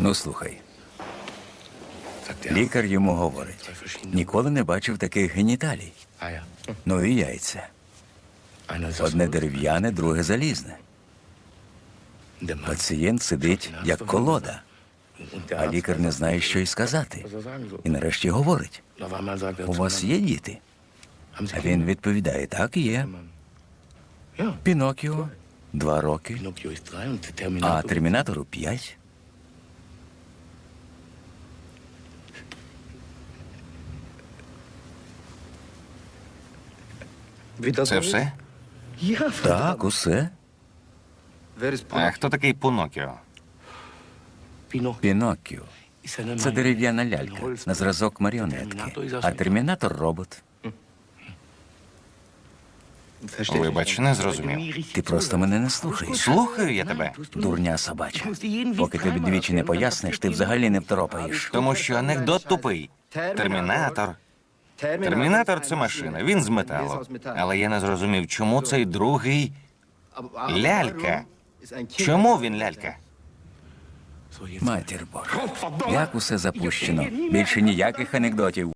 Ну слухай, лікар йому говорить: ніколи не бачив таких геніталій. Ну і яйця. Одне дерев'яне, друге залізне. Пацієнт сидить як колода, а лікар не знає, що й сказати. І нарешті говорить: er у вас є діти? А він відповідає: так, є. Пінокіо два роки, und а термінатору п'ять. Це все? Так, усе. А хто такий Пунокіо? Пінокіо. Це дерев'яна лялька на зразок маріонетки. А термінатор робот. Вибач, не зрозумів. Ти просто мене не слухаєш. Слухаю я тебе. Дурня собача. Поки ти двічі не поясниш, ти взагалі не второпаєш. Тому що анекдот тупий. Термінатор. Термінатор це машина, він з металу. Але я не зрозумів, чому цей другий лялька. Чому він лялька? Матір Божа. Як усе запущено. Більше ніяких анекдотів.